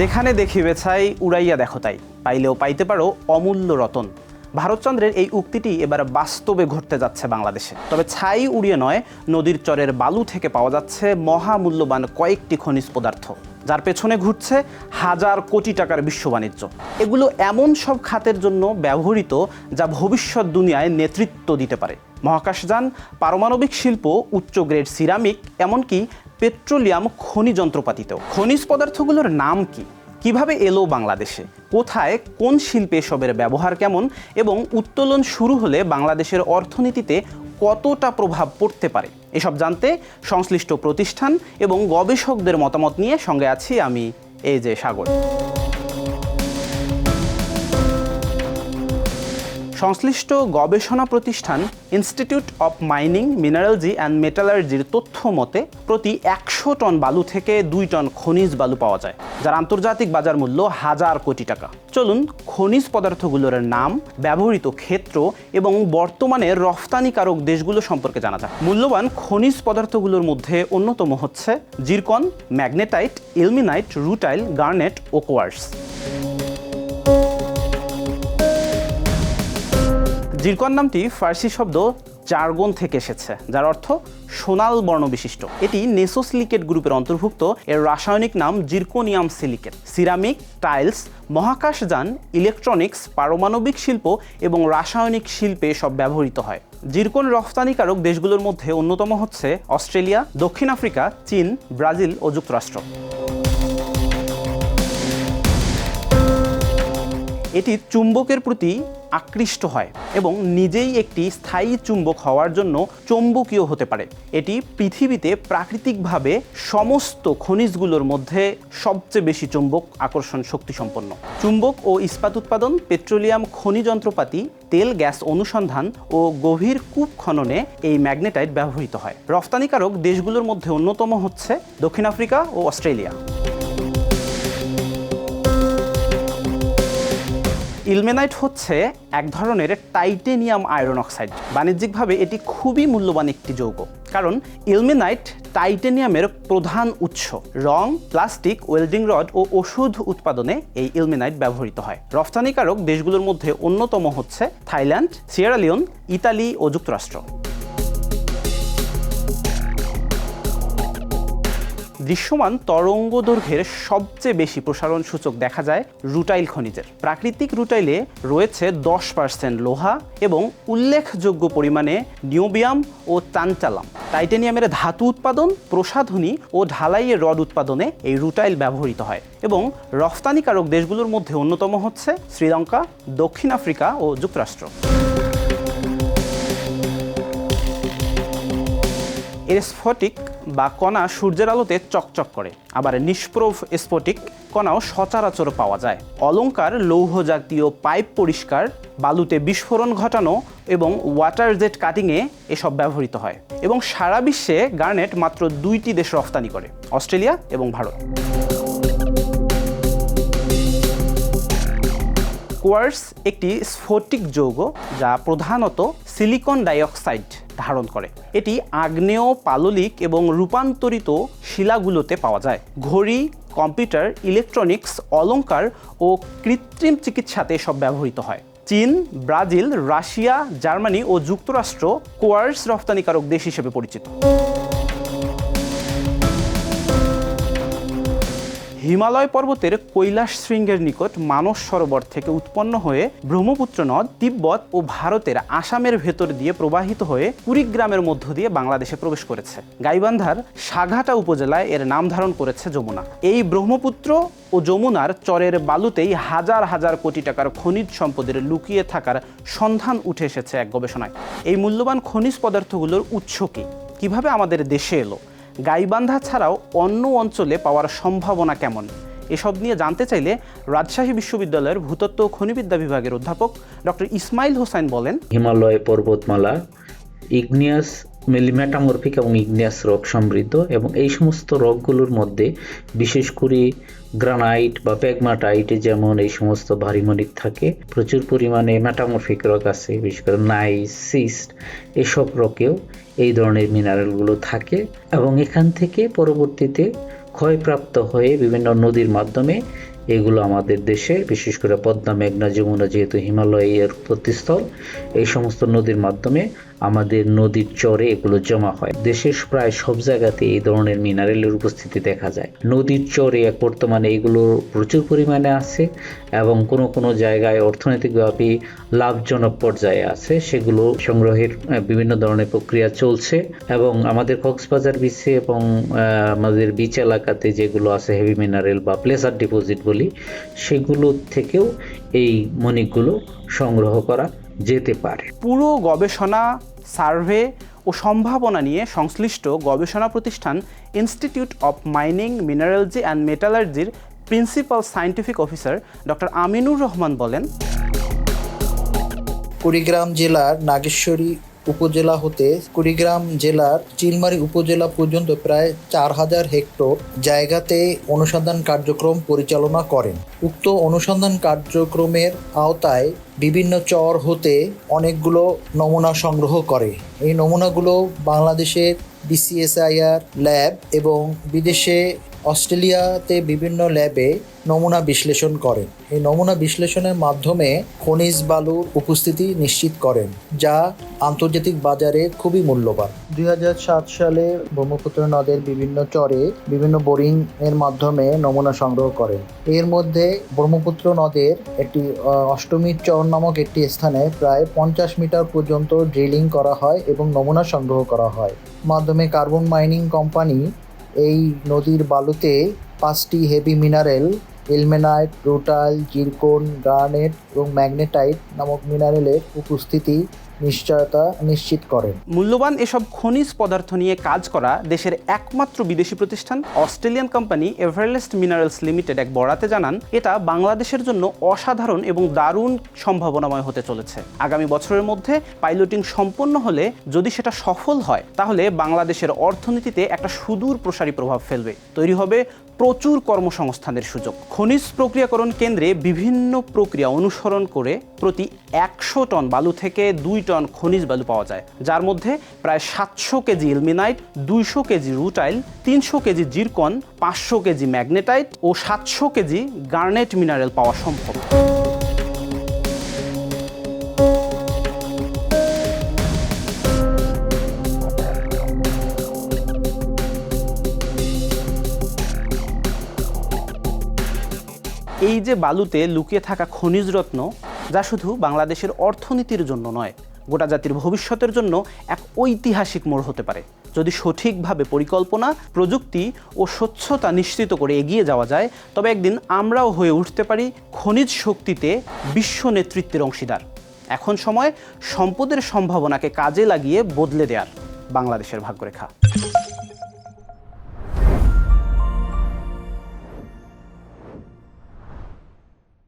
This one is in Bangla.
যেখানে দেখিবে ছাই, উড়াইয়া দেখো তাই। পাইলেও পাইতে পারো অমূল্য রতন। ভারতচন্দ্রের এই উক্তিটি এবার বাস্তবে ঘটতে যাচ্ছে বাংলাদেশে। তবে ছাই উড়িয়ে নয়, নদীর চরের বালু থেকে পাওয়া যাচ্ছে মহামূল্যবান কয়েকটি খনিজ পদার্থ। যার পেছনে ঘুরছে হাজার কোটি টাকার বিশ্ব বাণিজ্য। এগুলো এমন সব খাতের জন্য ব্যবহৃত যা ভবিষ্যৎ দুনিয়ায় নেতৃত্ব দিতে পারে। মহাকাশযান পারমাণবিক শিল্প, উচ্চ গ্রেড সিরামিক, এমনকি পেট্রোলিয়াম খনি যন্ত্রপাতিতেও। খনিজ পদার্থগুলোর নাম কি? কীভাবে এলো বাংলাদেশে? কোথায় কোন শিল্পে এসবের ব্যবহার কেমন? এবং উত্তোলন শুরু হলে বাংলাদেশের অর্থনীতিতে কতটা প্রভাব পড়তে পারে? এসব জানতে সংশ্লিষ্ট প্রতিষ্ঠান এবং গবেষকদের মতামত নিয়ে সঙ্গে আছি আমি এই যে সাগর। সংশ্লিষ্ট গবেষণা প্রতিষ্ঠান institute of mining mineralogy and মেটালার্জির তথ্য মতে, প্রতি একশো টন বালু থেকে দুই টন খনিজ বালু পাওয়া যায়, যার আন্তর্জাতিক বাজার মূল্য হাজার কোটি টাকা। চলুন, খনিজ পদার্থগুলোর নাম, ব্যবহৃত ক্ষেত্র এবং বর্তমানে রফতানিকারক দেশগুলো সম্পর্কে জানা যাক। মূল্যবান খনিজ পদার্থগুলোর মধ্যে অন্যতম হচ্ছে zircon, magnetite, ilmenite, rutile, garnet ও কোয়ার্স জিরকন নামটি ফার্সি শব্দ জার্গন থেকে এসেছে, যার অর্থ সোনাল বর্ণ বিশিষ্ট। এটি নেসোসিলিকেট গ্রুপের অন্তর্ভুক্ত, এর রাসায়নিক নাম জিরকোনিয়াম সিলিকেট। সিরামিক, টাইলস, মহাকাশযান, ইলেকট্রনিক্স, পারমাণবিক শিল্প এবং রাসায়নিক শিল্পে সব ব্যবহৃত হয়। জিরকন রফতানিকারক দেশগুলোর মধ্যে অন্যতম হচ্ছে অস্ট্রেলিয়া, দক্ষিণ আফ্রিকা, চীন, ব্রাজিল ও যুক্তরাষ্ট্র। এটি চুম্বকের প্রতি আকৃষ্ট হয় এবং নিজেই একটি স্থায়ী চুম্বক হওয়ার জন্য চৌম্বকীয় হতে পারে। এটি পৃথিবীতে প্রাকৃতিকভাবে সমস্ত খনিজগুলোর মধ্যে সবচেয়ে বেশি চুম্বক আকর্ষণ শক্তি সম্পন্ন চুম্বক ও ইস্পাত উৎপাদন, পেট্রোলিয়াম খনি যন্ত্রপাতি, তেল, গ্যাস অনুসন্ধান ও গভীর কূপ খননে এই ম্যাগনেটাইট ব্যবহৃত হয়। রফতানিকারক দেশগুলোর মধ্যে অন্যতম হচ্ছে দক্ষিণ আফ্রিকা ও অস্ট্রেলিয়া। ইলমেনাইট হচ্ছে এক ধরনের টাইটেনিয়াম আয়রন অক্সাইড। বাণিজ্যিকভাবে এটি খুবই মূল্যবান একটি যৌগ। কারণ ইলমেনাইট টাইটেনিয়ামের প্রধান উৎস। রং, প্লাস্টিক, ওয়েল্ডিং রড ও ওষুধ উৎপাদনে এই ইলমেনাইট ব্যবহৃত হয়। রফতানিকারক দেশগুলোর মধ্যে অন্যতম হচ্ছে থাইল্যান্ড সিয়েরালিয়ন ইতালি ও যুক্তরাষ্ট্র। দৃশ্যমান তরঙ্গ দৈর্ঘ্যের সবচেয়ে বেশি প্রসারণ সূচক দেখা যায় রুটাইল খনিজের। প্রাকৃতিক রুটাইলে রয়েছে দশ পার্সেন্ট লোহা এবং উল্লেখযোগ্য পরিমাণে নিউবিয়াম ও চাঞ্চালাম টাইটেনিয়ামের ধাতু উৎপাদন, প্রসাধনী ও ঢালাইয়ের রড উৎপাদনে এই রুটাইল ব্যবহৃত হয় এবং রফতানিকারক দেশগুলোর মধ্যে অন্যতম হচ্ছে শ্রীলঙ্কা, দক্ষিণ আফ্রিকা ও যুক্তরাষ্ট্র। এর স্ফটিক বা কণা সূর্যের আলোতে চকচক করে। আবার নিষ্প্রভ স্ফটিক কণাও সচরাচর পাওয়া যায়। অলঙ্কার লৌহ জাতীয় পাইপ পরিষ্কার, বালুতে বিস্ফোরণ ঘটানো এবং ওয়াটার জেট কাটিংয়ে এসব ব্যবহৃত হয় এবং সারা বিশ্বে গার্নেট মাত্র দুইটি দেশ রফতানি করে, অস্ট্রেলিয়া এবং ভারত। কোয়ার্স একটি স্ফটিক যৌগ যা প্রধানত সিলিকন ডাইঅক্সাইড ধারণ করে। এটি আগ্নেয়, পাললিক এবং রূপান্তরিত শিলাগুলোতে পাওয়া যায়। ঘড়ি, কম্পিউটার, ইলেকট্রনিক্স অলঙ্কার ও কৃত্রিম চিকিৎসাতে সব ব্যবহৃত হয়। চীন, ব্রাজিল, রাশিয়া, জার্মানি ও যুক্তরাষ্ট্র কোয়ার্স রফতানিকারক দেশ হিসেবে পরিচিত। হিমালয় পর্বতের কৈলাস শৃঙ্গের নিকট মানস সরোবর থেকে উৎপন্ন হয়ে ব্রহ্মপুত্র নদ, তিব্বত ও ভারতের আসামের ভেতর দিয়ে প্রবাহিত হয়ে কুড়িগ্রামের মধ্য দিয়ে বাংলাদেশে প্রবেশ করেছে। গাইবান্ধার সাঘাটা উপজেলায় এর নাম ধারণ করেছে যমুনা। এই ব্রহ্মপুত্র ও যমুনার চরের বালুতেই হাজার হাজার কোটি টাকার খনিজ সম্পদের লুকিয়ে থাকার সন্ধান উঠে এসেছে এক গবেষণায়। এই মূল্যবান খনিজ পদার্থগুলোর উৎস কি? কীভাবে আমাদের দেশে এলো? গাইবান্ধা ছাড়াও অন্য অঞ্চলে পাওয়ার সম্ভাবনা কেমন? এসব নিয়ে জানতে চাইলে রাজশাহী বিশ্ববিদ্যালয়ের ভূতত্ত্ব খনিবিদ্যা বিভাগের অধ্যাপক ডক্টর ইসমাইল হোসাইন বলেন, হিমালয় পর্বতমালা, ইগনিয়াস মেটামরফিক এবং ইগনিয়াস রক সমৃদ্ধ এবং এই সমস্ত রকগুলোর মধ্যে বিশেষ করে গ্রানাইট বা প্যাগমাটাইট যেমন এই সমস্ত ভারী মণিক থাকে, প্রচুর পরিমাণে মেটামরফিক রক আছে, বিশেষ করে নাইস, সিস্ট এসব রকেও এই ধরনের মিনারেলগুলো থাকে এবং এখান থেকে পরবর্তীতে ক্ষয়প্রাপ্ত হয়ে বিভিন্ন নদীর মাধ্যমে এগুলো আমাদের দেশে, বিশেষ করে পদ্মা, মেঘনা, যমুনা যেহেতু হিমালয়ের উৎপত্তিস্থল এই সমস্ত নদীর মাধ্যমে আমাদের নদীর চরে এগুলো জমা হয়। দেশের প্রায় সব জায়গাতে এই ধরনের মিনারেলের উপস্থিতি দেখা যায়। নদীর চরে বর্তমানে এগুলো প্রচুর পরিমাণে আছে এবং কোনো কোনো জায়গায় অর্থনৈতিকভাবে লাভজনক পর্যায়ে আছে। সেগুলো সংগ্রহের বিভিন্ন ধরনের প্রক্রিয়া চলছে এবং আমাদের কক্সবাজার বিচে এবং আমাদের বিচ এলাকাতে যেগুলো আছে হেভি মিনারেল বা প্লেসার ডিপোজিট বলি সেগুলো থেকেও এই মণিকগুলো সংগ্রহ করা যেতে পারে। পুরো গবেষণা সার্ভে ও সম্ভাবনা নিয়ে সংশ্লিষ্ট গবেষণা প্রতিষ্ঠান institute of mining mineralogy and মেটালার্জির principal scientific officer doctor Aminur Rahman বলেন কুড়িগ্রাম জেলার নাগেশ্বরী উপজেলা হতে কুড়িগ্রাম জেলার চিলমারি উপজেলা পর্যন্ত প্রায় চার হাজার হেক্টর জায়গাতে অনুসন্ধান কার্যক্রম পরিচালনা করেন। উক্ত অনুসন্ধান কার্যক্রমের আওতায় বিভিন্ন চর হতে অনেকগুলো নমুনা সংগ্রহ করে। এই নমুনাগুলো বাংলাদেশের বিসিএসআইআর ল্যাব এবং বিদেশে অস্ট্রেলিয়াতে বিভিন্ন ল্যাবে নমুনা বিশ্লেষণ করেন। এই নমুনা বিশ্লেষণের মাধ্যমে খনিজ বালুর উপস্থিতি নিশ্চিত করেন, যা আন্তর্জাতিক বাজারে খুবই মূল্যবান। দুই হাজার সাত সালে ব্রহ্মপুত্র নদের বিভিন্ন চরে বিভিন্ন বোরিং এর মাধ্যমে নমুনা সংগ্রহ করেন। এর মধ্যে ব্রহ্মপুত্র নদের একটি অষ্টমী চর নামক একটি স্থানে প্রায় পঞ্চাশ মিটার পর্যন্ত ড্রিলিং করা হয় এবং নমুনা সংগ্রহ করা হয়। মাধ্যমে কার্বন মাইনিং কোম্পানি এই নদীর বালুতে পাঁচটি heavy mineral ilmenite rutile zircon garnet এবং ম্যাগনেটাইট নামক মিনারেলের উপস্থিতি নিশ্চয়তা নিশ্চিত করেন। মূল্যবান এসব খনিজ পদার্থ নিয়ে কাজ করা দেশের একমাত্র বিদেশি প্রতিষ্ঠান Australian company Everest minerals limited এক বরাতে জানান, এটা বাংলাদেশের জন্য অসাধারণ এবং দারুণ সম্ভাবনাময় হতে চলেছে। আগামী বছরের মধ্যে পাইলটিং সম্পন্ন হলে যদি সেটা সফল হয়, তাহলে বাংলাদেশের অর্থনীতিতে একটা সুদূর প্রসারী প্রভাব ফেলবে। তৈরি হবে প্রচুর কর্মসংস্থানের সুযোগ। খনিজ প্রক্রিয়াকরণ কেন্দ্রে বিভিন্ন প্রক্রিয়া অনুসরণ করে প্রতি একশো টন বালু থেকে দুই টন খনিজ বালু পাওয়া যায়। যার মধ্যে প্রায় সাতশো কেজি ইলমিনাইট, দুইশো কেজি রুটাইল, তিনশো কেজি জিরকন, পাঁচশো কেজি ম্যাগনেটাইট ও সাতশো কেজি গার্নেট মিনারেল পাওয়া সম্ভব। এই যে বালুতে লুকিয়ে থাকা খনিজ রত্ন, যা শুধু বাংলাদেশের অর্থনীতির জন্য নয়, গোটা জাতির ভবিষ্যতের জন্য এক ঐতিহাসিক মোড় হতে পারে। যদি সঠিকভাবে পরিকল্পনা, প্রযুক্তি ও স্বচ্ছতা নিশ্চিত করে এগিয়ে যাওয়া যায়, তবে একদিন আমরাও হয়ে উঠতে পারি খনিজ শক্তিতে বিশ্ব নেতৃত্বের অংশীদার। এখন সময় সম্পদের সম্ভাবনাকে কাজে লাগিয়ে বদলে দেওয়ার বাংলাদেশের ভাগ্যরেখা।